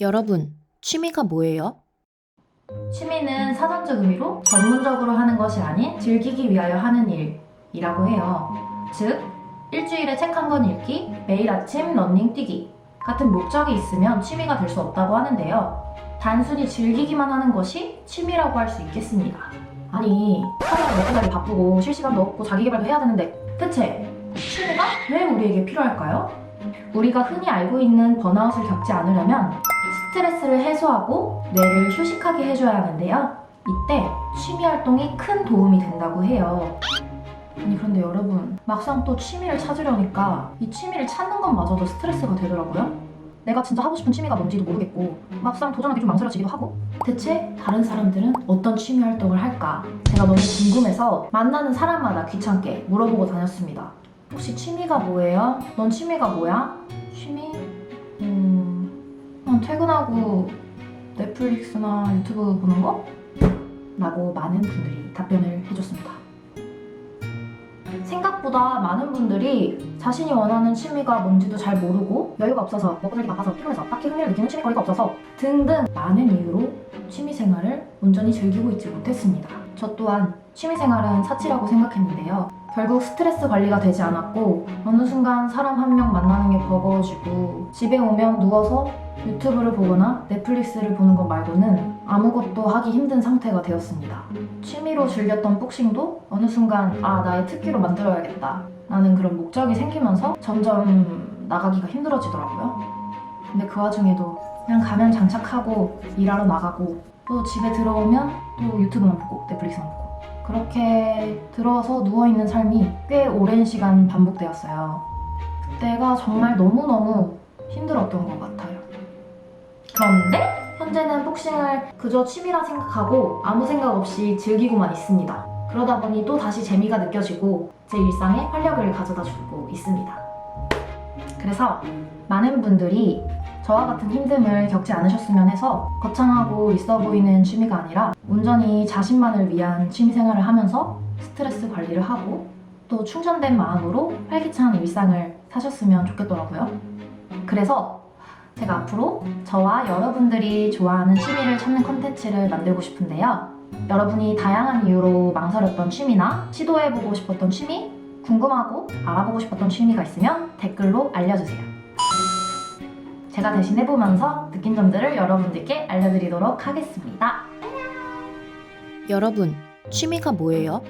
여러분, 취미가 뭐예요? 취미는 사전적 의미로 전문적으로 하는 것이 아닌 즐기기 위하여 하는 일이라고 해요. 즉, 일주일에 책 한 권 읽기, 매일 아침 러닝 뛰기 같은 목적이 있으면 취미가 될 수 없다고 하는데요. 단순히 즐기기만 하는 것이 취미라고 할 수 있겠습니다. 아니, 사람이 매일날이 바쁘고 쉴 시간도 없고 자기 개발도 해야 되는데 대체 취미가 왜 우리에게 필요할까요? 우리가 흔히 알고 있는 번아웃을 겪지 않으려면 스트레스를 해소하고 뇌를 휴식하게 해줘야 하는데요. 이때 취미 활동이 큰 도움이 된다고 해요. 아니 그런데 여러분 막상 또 취미를 찾으려니까 이 취미를 찾는 것마저도 스트레스가 되더라고요. 내가 진짜 하고 싶은 취미가 뭔지도 모르겠고 막상 도전하기 좀 망설여지기도 하고 대체 다른 사람들은 어떤 취미 활동을 할까 제가 너무 궁금해서 만나는 사람마다 귀찮게 물어보고 다녔습니다. 혹시 취미가 뭐예요? 넌 취미가 뭐야? 취미? 음... 그냥 퇴근하고 넷플릭스나 유튜브 보는 거? 라고 많은 분들이 답변을 해줬습니다. 생각보다 많은 분들이 자신이 원하는 취미가 뭔지도 잘 모르고 여유가 없어서 먹고 살기 바빠서 피곤해서 딱히 흥미를 느끼는 취미거리가 없어서 등등 많은 이유로 취미 생활을 온전히 즐기고 있지 못했습니다. 저 또한 취미 생활은 사치라고 생각했는데요. 결국 스트레스 관리가 되지 않았고 어느 순간 사람 한 명 만나는 게 버거워지고 집에 오면 누워서 유튜브를 보거나 넷플릭스를 보는 것 말고는 아무것도 하기 힘든 상태가 되었습니다. 취미로 즐겼던 복싱도 어느 순간 아 나의 특기로 만들어야겠다 라는 그런 목적이 생기면서 점점 나가기가 힘들어지더라고요. 근데 그 와중에도 그냥 가면 장착하고 일하러 나가고 또 집에 들어오면 또 유튜브만 보고 넷플릭스만 보고 그렇게 들어서 누워있는 삶이 꽤 오랜 시간 반복되었어요. 그때가 정말 너무너무 힘들었던 것 같아요. 그런데 현재는 복싱을 그저 취미라 생각하고 아무 생각 없이 즐기고만 있습니다. 그러다 보니 또 다시 재미가 느껴지고 제 일상에 활력을 가져다 주고 있습니다. 그래서 많은 분들이 저와 같은 힘듦을 겪지 않으셨으면 해서 거창하고 있어 보이는 취미가 아니라 온전히 자신만을 위한 취미 생활을 하면서 스트레스 관리를 하고 또 충전된 마음으로 활기찬 일상을 사셨으면 좋겠더라고요. 그래서 제가 앞으로 저와 여러분들이 좋아하는 취미를 찾는 컨텐츠를 만들고 싶은데요. 여러분이 다양한 이유로 망설였던 취미나 시도해보고 싶었던 취미, 궁금하고 알아보고 싶었던 취미가 있으면 댓글로 알려주세요. 제가 대신 해보면서 느낀 점들을 여러분들께 알려드리도록 하겠습니다. 여러분, 취미가 뭐예요?